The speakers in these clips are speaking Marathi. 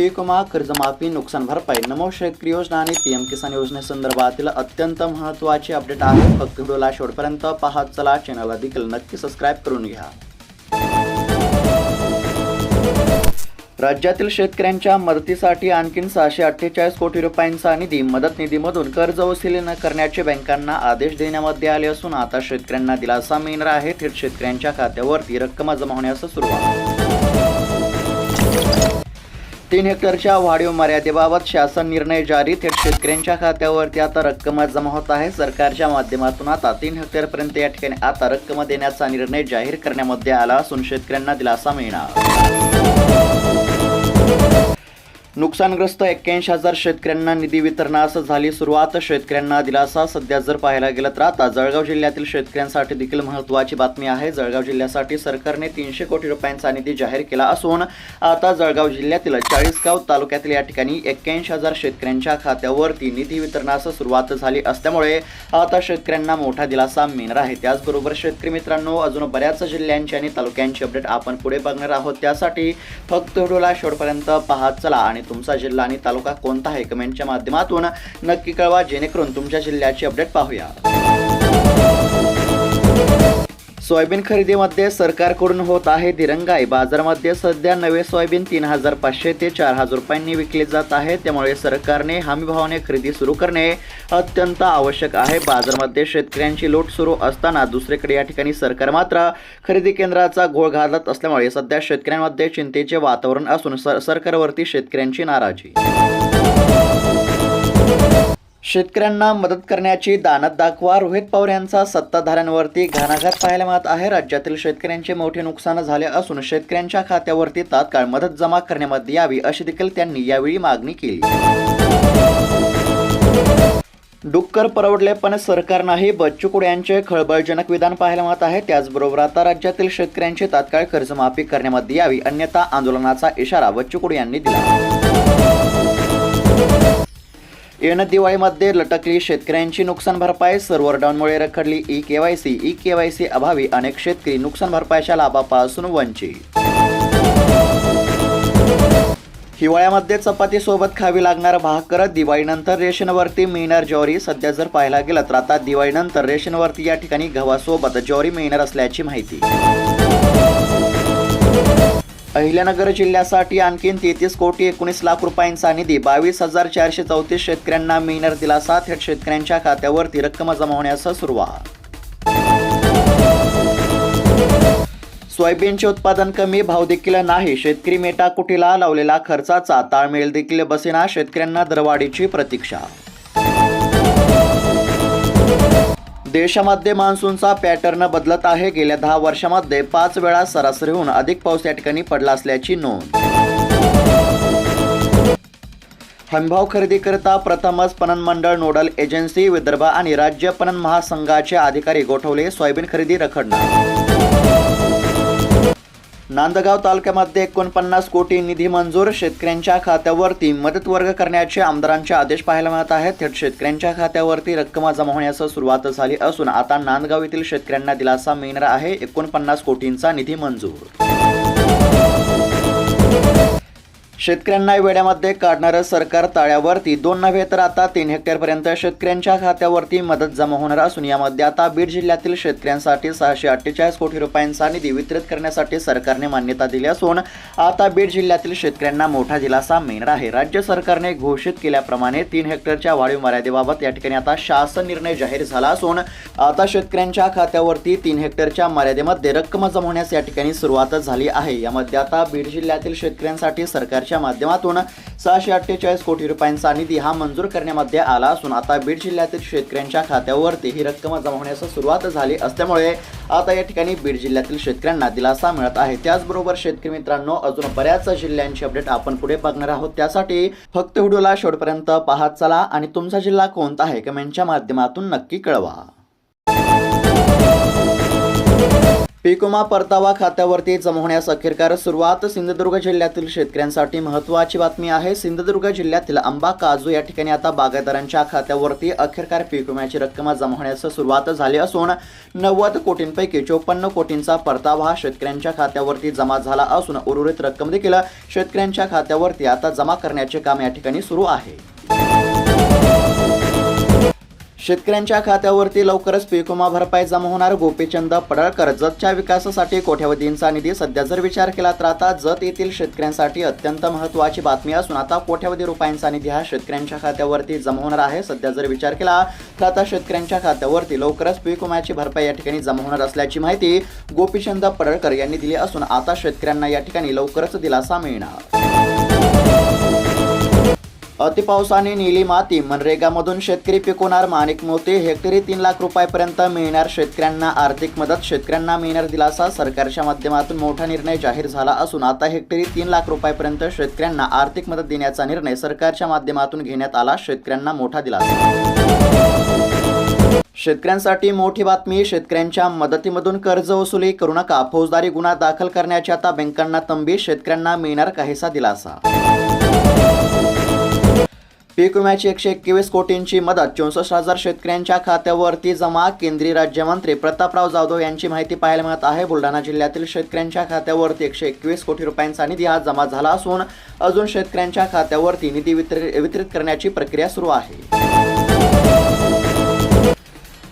पीकमा कर्जमाफी नुकसान भरपाई नमो शेतकरी योजना आणि पीएम किसान योजनेसंदर्भातील अत्यंत महत्त्वाचे अपडेट आहे. फक्त व्हिडिओला शेवटपर्यंत पाहत चला. चॅनलला देखील नक्की सबस्क्राईब करून घ्या. राज्यातील शेतकऱ्यांच्या मदतीसाठी आणखीन सहाशे अठ्ठेचाळीस कोटी रुपयांचा निधी मदत निधीमधून कर्ज वसुली न करण्याचे बँकांना आदेश देण्यामध्ये आले असून आता शेतकऱ्यांना दिलासा मिळणार आहे. थेट शेतकऱ्यांच्या खात्यावरती रक्कम जमा होण्यास सुरुवात. तीन हेक्टरच्या वाढीव मर्यादेबाबत शासन निर्णय जारी. थेट शेतकऱ्यांच्या खात्यावरती आता रक्कम जमा होत आहे. सरकारच्या माध्यमातून आता तीन हेक्टरपर्यंत या ठिकाणी आता रक्कम देण्याचा निर्णय जाहीर करण्यामध्ये आला असून शेतकऱ्यांना दिलासा मिळणार. नुकसानग्रस्त एक्क्याऐंशी हजार शेतकऱ्यांना निधी वितरणास झाली सुरुवात. शेतकऱ्यांना दिलासा सध्या जर पाहायला गेलं तर आता जळगाव जिल्ह्यातील शेतकऱ्यांसाठी देखील महत्त्वाची बातमी आहे. जळगाव जिल्ह्यासाठी सरकारने तीनशे कोटी रुपयांचा निधी जाहीर केला असून आता जळगाव जिल्ह्यातील चाळीसगाव तालुक्यातील या ठिकाणी एक्क्याऐंशी हजार शेतकऱ्यांच्या खात्यावरती निधी वितरणास सुरुवात झाली असल्यामुळे आता शेतकऱ्यांना मोठा दिलासा मिळणार आहे. त्याचबरोबर शेतकरी मित्रांनो अजून बऱ्याच जिल्ह्यांची आणि तालुक्यांची अपडेट आपण पुढे बघणार आहोत. त्यासाठी फक्त व्हिडिओला शेवटपर्यंत पाहत चला आणि तुमचा जिल्हा आणि तालुका कोणता आहे? कमेंटच्या माध्यमातून नक्की कळवा जेणेकरून तुमच्या जिल्ह्याची अपडेट पाहूया. सोयाबीन खरेदीमध्ये सरकारकडून होत आहे दिरंगाई. बाजारामध्ये सध्या नवे सोयाबीन तीन हजार पाचशे ते चार हजार रुपयांनी विकले जात आहे. त्यामुळे सरकारने हमीभावाने खरेदी सुरू करणे अत्यंत आवश्यक आहे. बाजारामध्ये शेतकऱ्यांची लूट सुरू असताना दुसरीकडे या ठिकाणी सरकार मात्र खरेदी केंद्राचा घोळ घालत असल्यामुळे सध्या शेतकऱ्यांमध्ये चिंतेचे वातावरण असून सर सरकारवरती शेतकऱ्यांची नाराजी. शेतकऱ्यांना मदत करण्याची दानत दाखवा. रोहित पवार यांचा सत्ताधाऱ्यांवरती घाणाघात पाहायला मिळत आहे. राज्यातील शेतकऱ्यांचे मोठे नुकसान झाले असून शेतकऱ्यांच्या खात्यावरती तात्काळ मदत जमा करण्यामध्ये यावी अशी देखील त्यांनी यावेळी मागणी केली. डुक्कर परवडले पण सरकार नाही. बच्चू यांचे खळबळजनक विधान पाहायला मिळत आहे. त्याचबरोबर आता राज्यातील शेतकऱ्यांची तात्काळ कर्जमाफी करण्यामध्ये यावी अन्यथा आंदोलनाचा इशारा बच्चू यांनी दिला. येणं दिवाळीमध्ये लटकली शेतकऱ्यांची नुकसान भरपाई सर्व्हर डाऊनमुळे रखडली ई केवायसी ई केवायसी अभावी अनेक शेतकरी नुकसान भरपाईच्या लाभापासून वंचित. हिवाळ्यामध्ये चपातीसोबत खावी लागणार भाकर दिवाळीनंतर रेशनवरती मिळणार ज्वारी. सध्या जर पाहायला गेलं तर आता दिवाळीनंतर रेशनवरती या ठिकाणी गव्हासोबत ज्वारी मिळणार असल्याची माहिती. अहिल्यानगर जिल्ह्यासाठी आणखीन तेहतीस कोटी एकोणीस लाख रुपयांचा निधी बावीस हजार चारशे चौतीस शेतकऱ्यांना मिळणार दिलासा थेट शेतकऱ्यांच्या खात्यावरती रक्कम जमा होण्यास सुरुवात. सोयाबीनचे उत्पादन कमी भाव देखील नाही शेतकरी मेटाकुटीला लावलेला खर्चाचा ताळमेळ देखील बसेना शेतकऱ्यांना दरवाढीची प्रतीक्षा. देशामध्ये मान्सूनचा पॅटर्न बदलत आहे. गेल्या दहा वर्षामध्ये पाच वेळा सरासरीहून अधिक पाऊस या ठिकाणी पडला असल्याची नोंद. हमीभाव खरेदी करता प्रथमच पणन मंडळ नोडल एजन्सी विदर्भ आणि राज्य पणन महासंघाचे अधिकारी गोठवले सोयाबीन खरेदी रखडणार नांदगाव तालुक्यामध्ये एकोणपन्नास कोटी निधी मंजूर. शेतकऱ्यांच्या खात्यावरती मदत वर्ग करण्याचे आमदारांचे आदेश पाहायला मिळत आहेत. थेट शेतकऱ्यांच्या खात्यावरती रक्कम जमा होण्यास सुरुवात झाली असून आता नांदगाव येथील शेतकऱ्यांना दिलासा मिळणार आहे. एकोणपन्नास कोटींचा निधी मंजूर. शेतकऱ्यांना वेड्यामध्ये काढणारं सरकार ताळ्यावरती. दोन नव्हे तर आता तीन हेक्टरपर्यंत शेतकऱ्यांच्या खात्यावरती मदत जमा होणार असून यामध्ये आता बीड जिल्ह्यातील शेतकऱ्यांसाठी सहाशे अठ्ठेचाळीस कोटी रुपयांचा निधी वितरित करण्यासाठी सरकारने मान्यता दिली असून आता बीड जिल्ह्यातील शेतकऱ्यांना मोठा दिलासा मिळणार आहे. राज्य सरकारने घोषित केल्याप्रमाणे तीन हेक्टरच्या वाढीव मर्यादेबाबत या ठिकाणी आता शासन निर्णय जाहीर झाला असून आता शेतकऱ्यांच्या खात्यावरती तीन हेक्टरच्या मर्यादेमध्ये रक्कम जमा होण्यास या ठिकाणी सुरुवात झाली आहे. यामध्ये आता बीड जिल्ह्यातील शेतकऱ्यांसाठी सरकारच्या माध्यमातून सहाशे अठ्ठेचाळीस कोटी रुपयांचा निधी हा मंजूर करण्यामध्ये आला असून आता बीड जिल्ह्यातील शेतकऱ्यांच्या खात्यावरती ही रक्कम जमा होण्यास सुरुवात झाली असल्यामुळे आता या ठिकाणी बीड जिल्ह्यातील शेतकऱ्यांना दिलासा मिळत आहे. त्याचबरोबर शेतकरी मित्रांनो अजून बऱ्याच जिल्ह्यांची अपडेट आपण पुढे बघणार आहोत. त्यासाठी फक्त व्हिडिओला शेवटपर्यंत पाहत चला आणि तुमचा जिल्हा कोणता आहे? कमेंटच्या माध्यमातून नक्की कळवा. पीक विमा परतावा खात्यावरती जमवण्यास अखेरकार सुरुवात. सिंधुदुर्ग जिल्ह्यातील शेतकऱ्यांसाठी महत्त्वाची बातमी आहे. सिंधुदुर्ग जिल्ह्यातील आंबा काजू या ठिकाणी आता बागायतदारांच्या खात्यावरती अखेरकार पीक विम्याची रक्कम जमा होण्यास सुरुवात झाली असून नव्वद कोटींपैकी चोपन्न कोटींचा परतावा हा शेतकऱ्यांच्या खात्यावरती जमा झाला असून उर्वरित रक्कम देखील शेतकऱ्यांच्या खात्यावरती आता जमा करण्याचे काम या ठिकाणी सुरू आहे. शेतकऱ्यांच्या खात्यावरती लवकरच पीकमा भरपाई जमा होणार. गोपीचंद पडळकर जतच्या विकासासाठी कोट्यावधींचा निधी. सध्या जर विचार केला तर आता जत येथील शेतकऱ्यांसाठी अत्यंत महत्त्वाची बातमी असून आता कोट्यावधी रुपयांचा निधी हा शेतकऱ्यांच्या खात्यावरती जमा होणार आहे. सध्या जर विचार केला तर आता शेतकऱ्यांच्या खात्यावरती लवकरच पीक विम्याची भरपाई या ठिकाणी जमा होणार असल्याची माहिती गोपीचंद पडळकर यांनी दिली असून आता शेतकऱ्यांना या ठिकाणी लवकरच दिलासा मिळणार. अतिपावसाने नेली माती. मनरेगामधून शेतकरी पिकवणार माणिक मोती. हेक्टरी तीन लाख रुपयापर्यंत मिळणार शेतकऱ्यांना आर्थिक मदत. शेतकऱ्यांना मिळणार दिलासा. सरकारच्या माध्यमातून मोठा निर्णय जाहीर झाला असून आता हेक्टरी तीन लाख रुपयापर्यंत शेतकऱ्यांना आर्थिक मदत देण्याचा निर्णय सरकारच्या माध्यमातून घेण्यात आला. शेतकऱ्यांना मोठा दिलासा. शेतकऱ्यांसाठी मोठी बातमी. शेतकऱ्यांच्या मदतीमधून कर्ज वसुली करू नका. फौजदारी गुन्हा दाखल करण्याची आता बँकांना तंबी. शेतकऱ्यांना मिळणार काहीसा दिलासा. पीक विम्याची एकशे एकवीस कोटींची मदत चौसष्ट हजार शेतकऱ्यांच्या खात्यावरती जमा केंद्रीय राज्यमंत्री प्रतापराव जाधव यांची माहिती पाहायला मिळत आहे. बुलढाणा जिल्ह्यातील शेतकऱ्यांच्या खात्यावरती एकशे एकवीस कोटी रुपयांचा निधी हा जमा झाला असून अजून शेतकऱ्यांच्या खात्यावरती निधी वितरित वितरित करण्याची प्रक्रिया सुरू आहे.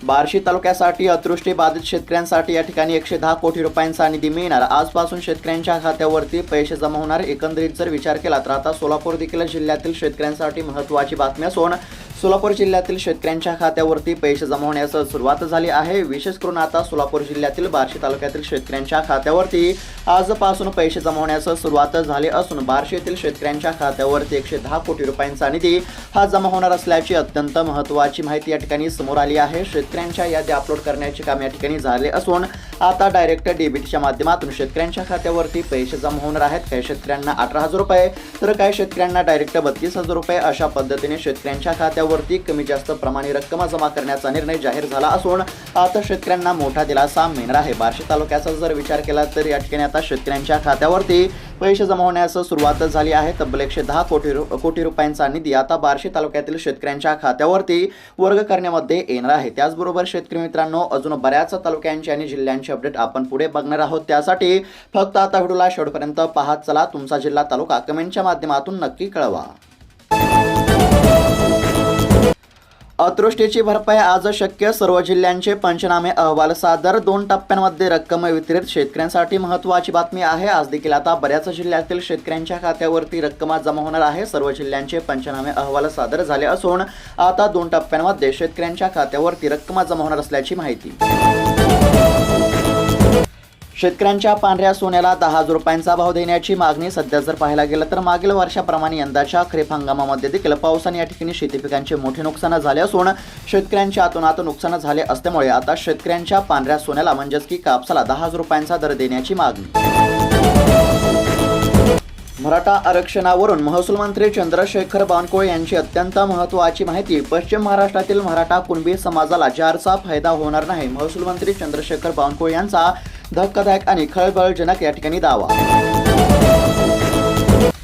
बार्शी तालुक्यासाठी अतृष्टी बाधित शेतकऱ्यांसाठी या ठिकाणी एकशे दहा कोटी रुपयांचा निधी मिळणार. आजपासून शेतकऱ्यांच्या खात्यावरती पैसे जमा होणार. एकंदरीत जर विचार केला तर आता सोलापूर देखील जिल्ह्यातील शेतकऱ्यांसाठी महत्त्वाची बातमी असून सोलापूर जिल्ह्यातील शेतकऱ्यांच्या खात्यावरती पैसे जमा होण्यास सुरुवात झाली आहे. विशेष करून आता सोलापूर जिल्ह्यातील बार्शी तालुक्यातील शेतकऱ्यांच्या खात्यावरती आजपासून पैसे जमा होण्यास सुरुवात झाली असून बार्शी येथील शेतकऱ्यांच्या खात्यावरती एकशे दहा कोटी रुपयांचा निधी हा जमा होणार असल्याची अत्यंत महत्त्वाची माहिती या ठिकाणी समोर आली आहे. शेतकऱ्यांच्या यादी अपलोड करण्याचे काम या ठिकाणी झाले असून आता डायरेक्ट डेबिटच्या माध्यमातून शेतकऱ्यांच्या खात्यावरती पैसे जमा होणार आहेत. काही शेतकऱ्यांना अठरा हजार रुपये तर काही शेतकऱ्यांना डायरेक्ट बत्तीस हजार रुपये अशा पद्धतीने शेतकऱ्यांच्या खात्यावरती कमी जास्त प्रमाणे रक्कम जमा करण्याचा निर्णय जाहीर झाला असून आता शेतकऱ्यांना मोठा दिलासा मिळणार आहे. बार्शी तालुक्याचा जर विचार केला तर या ठिकाणी आता शेतकऱ्यांच्या खात्यावरती पैसे जमा होण्यास सुरुवात झाली आहे. तब्बल एकशे दहा कोटी रु कोटी रुपयांचा निधी आता बार्शी तालुक्यातील शेतकऱ्यांच्या खात्यावरती वर्ग करण्यामध्ये येणार आहे. त्याचबरोबर शेतकरी मित्रांनो अजून बऱ्याच तालुक्यांची आणि जिल्ह्यांचे अपडेट आपण पुढे बघणार आहोत. त्यासाठी फक्त आता व्हिडिओला शेवटपर्यंत पाहत चला. तुमचा जिल्हा तालुका कमेंटच्या माध्यमातून नक्की कळवा. अतृष्टीची भरपाई आज शक्य. सर्व जिल्ह्यांचे पंचनामे अहवाल सादर. दोन टप्प्यांमध्ये रक्कम वितरित. शेतकऱ्यांसाठी महत्त्वाची बातमी आहे. आज देखील आता बऱ्याच जिल्ह्यातील शेतकऱ्यांच्या खात्यावरती रक्कम जमा होणार आहे. सर्व जिल्ह्यांचे पंचनामे अहवाल सादर झाले असून आता दोन टप्प्यांमध्ये शेतकऱ्यांच्या खात्यावरती रक्कम जमा होणार असल्याची माहिती. शेतकऱ्यांच्या पांढऱ्या सोन्याला दहा हजार रुपयांचा भाव देण्याची मागणी सध्या जर पाहायला गेलं तर मागील वर्षाप्रमाणे यंदाच्या खरीप हंगामामध्ये देखील पावसाने या ठिकाणी शेती पिकांचे मोठे नुकसान झाले असून शेतकऱ्यांच्या आतोनात नुकसान झाले असल्यामुळे आता शेतकऱ्यांच्या पांढऱ्या सोन्याला म्हणजेच की कापसाला दहा हजार रुपयांचा दर देण्याची मागणी. मराठा आरक्षणावरून महसूल मंत्री चंद्रशेखर बावनकुळे यांची अत्यंत महत्त्वाची माहिती पश्चिम महाराष्ट्रातील मराठा कुणबी समाजाला जारचा फायदा होणार नाही महसूल मंत्री चंद्रशेखर बावनकुळे यांचा धक्कादायक आणि खळबळजनक या ठिकाणी दावा.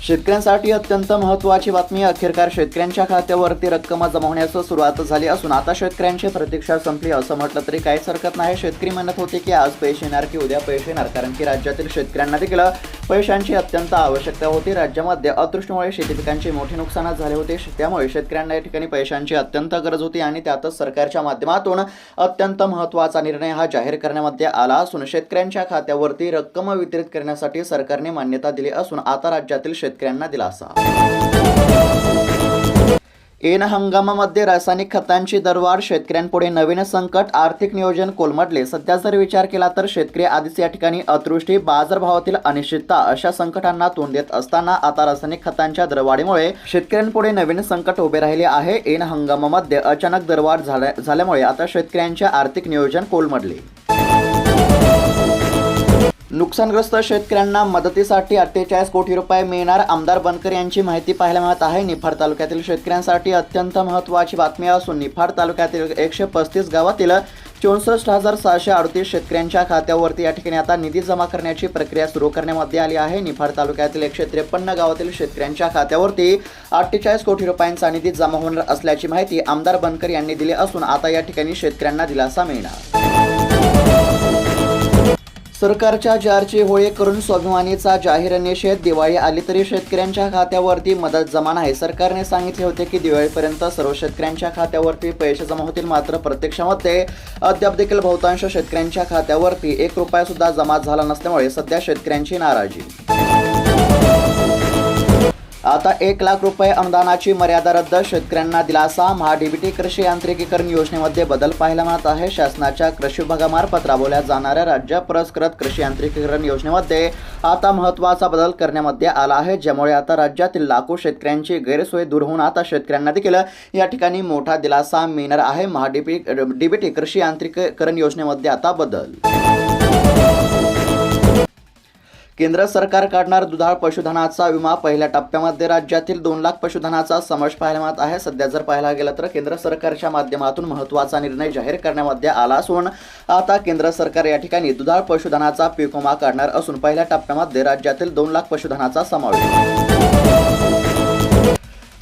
शेतकऱ्यांसाठी अत्यंत महत्त्वाची बातमी अखेरकार शेतकऱ्यांच्या खात्यावरती रक्कम जमा होण्यास सुरुवात झाली असून आता शेतकऱ्यांची प्रतीक्षा संपली. असं म्हटलं तरी काहीच हरकत नाही. शेतकरी म्हणत होते की आज पैसे येणार की उद्या पैसे येणार? कारण की राज्यातील शेतकऱ्यांना देखील पैशांची अत्यंत आवश्यकता होती. राज्यामध्ये अतृष्टीमुळे शेती पिकांचे मोठे नुकसान झाले होते. त्यामुळे शेतकऱ्यांना या ठिकाणी पैशांची अत्यंत गरज होती आणि त्यातच सरकारच्या माध्यमातून अत्यंत महत्त्वाचा निर्णय हा जाहीर करण्यामध्ये आला असून शेतकऱ्यांच्या खात्यावरती रक्कम वितरित करण्यासाठी सरकारने मान्यता दिली असून आता राज्यातील शेतकऱ्यांना दिलासा. ऐन हंगामामध्ये रासायनिक खतांची दरवाढ शेतकऱ्यांपुढे नवीन संकट आर्थिक नियोजन कोलमडले. सध्या जर विचार केला तर शेतकरी आधीच या ठिकाणी अतृष्टी बाजारभावातील अनिश्चितता अशा संकटांना तोंड देत असताना आता रासायनिक खतांच्या दरवाढीमुळे शेतकऱ्यांपुढे नवीन संकट उभे राहिले आहे. एन हंगामामध्ये अचानक दरवाढ झाल्या झाल्यामुळे आता शेतकऱ्यांचे आर्थिक नियोजन कोलमडले. नुकसानग्रस्त शेतकऱ्यांना मदतीसाठी अठ्ठेचाळीस कोटी रुपये मिळणार आमदार बनकर यांची माहिती पाहायला मिळत आहे. निफाड तालुक्यातील शेतकऱ्यांसाठी अत्यंत महत्त्वाची बातमी असून निफाड तालुक्यातील एकशे पस्तीस गावातील चौसष्ट हजार सहाशे अडतीस शेतकऱ्यांच्या खात्यावरती या ठिकाणी आता निधी जमा करण्याची प्रक्रिया सुरू करण्यामध्ये आली आहे. निफाड तालुक्यातील एकशे त्रेपन्न गावातील शेतकऱ्यांच्या खात्यावरती अठ्ठेचाळीस कोटी रुपयांचा निधी जमा होणार असल्याची माहिती आमदार बनकर यांनी दिली असून आता या ठिकाणी शेतकऱ्यांना दिलासा मिळणार. सरकारच्या जारचे होळी करून स्वाभिमानीचा जाहीर निषेध. दिवाळी आली तरी शेतकऱ्यांच्या खात्यावरती मदत जमा नाही. सरकारने सांगितले होते की दिवाळीपर्यंत सर्व शेतकऱ्यांच्या खात्यावरती पैसे जमा होतील मात्र प्रत्यक्षामध्ये अद्याप देखील बहुतांश शेतकऱ्यांच्या खात्यावरती एक रुपया सुद्धा जमा झाला नसल्यामुळे सध्या शेतकऱ्यांची नाराजी. आता एक लाख रुपये अनुदानाची मर्यादा रद्द. शेतकऱ्यांना दिलासा. महाडीबीटी कृषी यांत्रिकीकरण योजनेमध्ये बदल पाहायला मिळत आहे. शासनाच्या कृषी विभागामार्फत राबवल्या जाणाऱ्या राज्य पुरस्कृत कृषी यांत्रिकीकरण योजनेमध्ये आता महत्त्वाचा बदल करण्यामध्ये आला आहे. ज्यामुळे आता राज्यातील लाखो शेतकऱ्यांची गैरसोय दूर होऊन आता शेतकऱ्यांना देखील या ठिकाणी मोठा दिलासा मिळणार आहे. महाडीबी डीबीटी कृषी यांत्रिकीकरण योजनेमध्ये आता बदल. केंद्र सरकार काढणार दुधाळ पशुधनाचा विमा पहिल्या टप्प्यामध्ये. राज्यातील दोन लाख पशुधनाचा समावेश पाहायला मिळत आहे. सध्या जर पाहायला गेलं तर केंद्र सरकारच्या माध्यमातून महत्त्वाचा निर्णय जाहीर करण्यामध्ये आला असून आता केंद्र सरकार या ठिकाणी दुधाळ पशुधनाचा पीक विमा काढणार असून पहिल्या टप्प्यामध्ये राज्यातील दोन लाख पशुधनाचा समावेश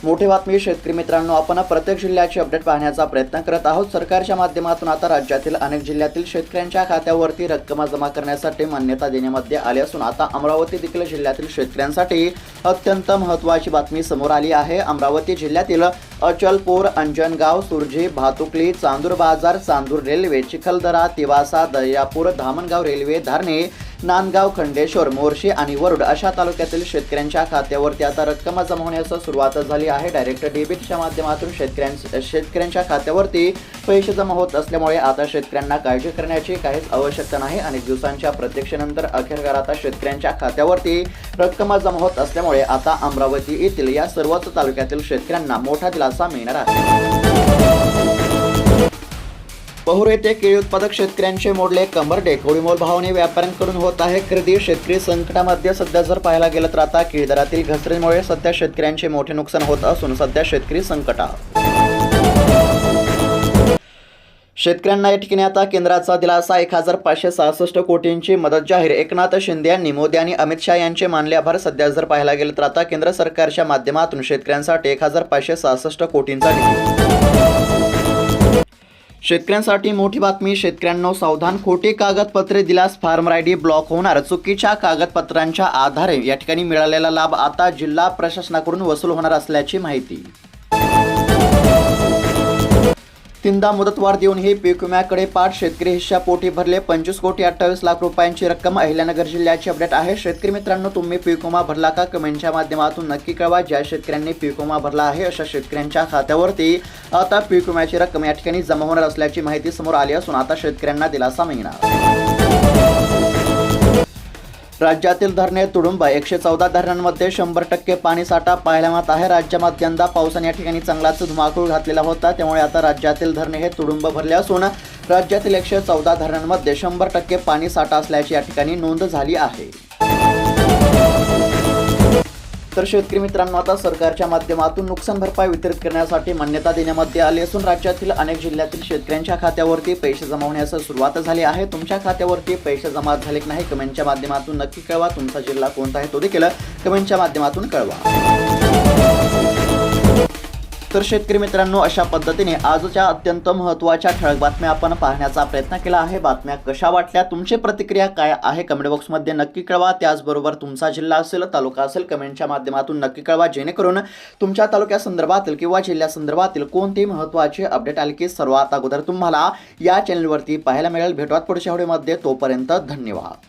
मोठी बातमी शेतकरी मित्रांनो आपण प्रत्येक जिल्ह्याची अपडेट पाहण्याचा प्रयत्न करत आहोत. सरकारच्या माध्यमातून आता राज्यातील अनेक जिल्ह्यातील शेतकऱ्यांच्या खात्यावरती रक्कम जमा करण्यासाठी मान्यता देण्यामध्ये आली असून आता अमरावती देखील जिल्ह्यातील शेतकऱ्यांसाठी अत्यंत महत्त्वाची बातमी समोर आली आहे. अमरावती जिल्ह्यातील अचलपूर अंजनगाव सुरजी भातुकली चांदूर बाजार चांदूर रेल्वे चिखलदरा तिवासा दर्यापूर धामणगाव रेल्वे धारणे नांदगाव खंडेश्वर मोर्शी आणि वरुड अशा तालुक्यातील शेतकऱ्यांच्या खात्यावरती आता रक्कम जमा होण्यास सुरुवात झाली आहे. डायरेक्ट डेबिटच्या माध्यमातून शेतकऱ्यां शेतकऱ्यांच्या खात्यावरती पैसे जमा होत असल्यामुळे आता शेतकऱ्यांना काळजी करण्याची काहीच आवश्यकता नाही. अनेक दिवसांच्या प्रत्यक्षानंतर अखेरकार आता शेतकऱ्यांच्या खात्यावरती रक्कम जमा होत असल्यामुळे आता अमरावती येथील या सर्वच तालुक्यातील शेतकऱ्यांना मोठा दिलासा मिळणार आहे. पहुर येथे केळी उत्पादक शेतकऱ्यांचे मोडले कंबरडे कवडीमोल भावाने व्यापाऱ्यांकडून होत आहे खरेदी. शेतकरी संकटामध्ये सध्या जर पाहायला गेलं तर आता केळी दरातील घसरणीमुळे सध्या शेतकऱ्यांचे मोठे नुकसान होत असून सध्या शेतकरी संकटात शेतकऱ्यांना या ठिकाणी आता केंद्राचा दिलासा एक हजार पाचशे सहासष्ट कोटींची मदत जाहीर. एकनाथ शिंदे यांनी मोदी आणि अमित शहा यांचे मानले आभार. सध्या जर पाहायला गेलं तर आता केंद्र सरकारच्या माध्यमातून शेतकऱ्यांसाठी एक हजार पाचशे सहासष्ट कोटींचा निधी. शेतकऱ्यांसाठी मोठी बातमी शेतकऱ्यांना सावधान खोटी कागदपत्रे दिल्यास फार्मर आय डी ब्लॉक होणार. चुकीच्या कागदपत्रांच्या आधारे या ठिकाणी मिळालेला लाभ आता जिल्हा प्रशासनाकडून वसूल होणार असल्याची माहिती. तीनदा मुदतवाढ देऊनही पीक विम्याकडे पाठ शेतकरी हिश्शापोटी भरले पंचवीस कोटी अठ्ठावीस लाख रुपयांची रक्कम. अहिल्यानगर जिल्ह्याची अपडेट आहे. शेतकरी मित्रांनो तुम्ही पीक विमा भरला का? कमेंटच्या माध्यमातून नक्की कळवा. ज्या शेतकऱ्यांनी पीक विमा भरला आहे अशा शेतकऱ्यांच्या खात्यावरती आता पीक विम्याची रक्कम या ठिकाणी जमा होणार असल्याची माहिती समोर आली असून आता शेतकऱ्यांना दिलासा मिळणार. राज्यातील धरणे तुडुंब. एकशे चौदा धरणांमध्ये शंभर टक्के पाणीसाठा पाहायला मिळत आहे. राज्यात यंदा पावसाने या ठिकाणी चांगलाच धुमाकूळ घातलेला होता. त्यामुळे आता राज्यातील धरणे हे तुडुंब भरले असून राज्यातील एकशे चौदा धरणांमध्ये शंभर टक्के पाणीसाठा असल्याची या ठिकाणी नोंद झाली आहे. तर शेतकरी मित्रांनो आता सरकारच्या माध्यमातून नुकसान भरपाई वितरित करण्यासाठी मान्यता देण्यामध्ये आली असून राज्यातील अनेक जिल्ह्यातील शेतकऱ्यांच्या खात्यावरती पैसे जमा होण्यास सुरुवात झाली आहे. तुमच्या खात्यावरती पैसे जमा झाले की नाही कमेंटच्या माध्यमातून नक्की कळवा. तुमचा जिल्हा कोणता आहे तो देखील कमेंटच्या माध्यमातून कळवा. तर शेतकरी मित्रांनो अशा पद्धतीने आजच्या अत्यंत महत्त्वाच्या ठळक बातम्या आपण पाहण्याचा प्रयत्न केला आहे. बातम्या कशा वाटल्या तुमची प्रतिक्रिया काय आहे कमेंट बॉक्समध्ये नक्की कळवा. त्याचबरोबर तुमचा जिल्हा असेल तालुका असेल कमेंटच्या माध्यमातून नक्की कळवा. जेणेकरून तुमच्या तालुक्यासंदर्भातील किंवा जिल्ह्यासंदर्भातील कोणते महत्त्वाचे अपडेट आले की सर्वात अगोदर तुम्हाला या चॅनलवरती पाहायला मिळेल. भेटवात पुढच्या व्हिडिओमध्ये. तोपर्यंत धन्यवाद.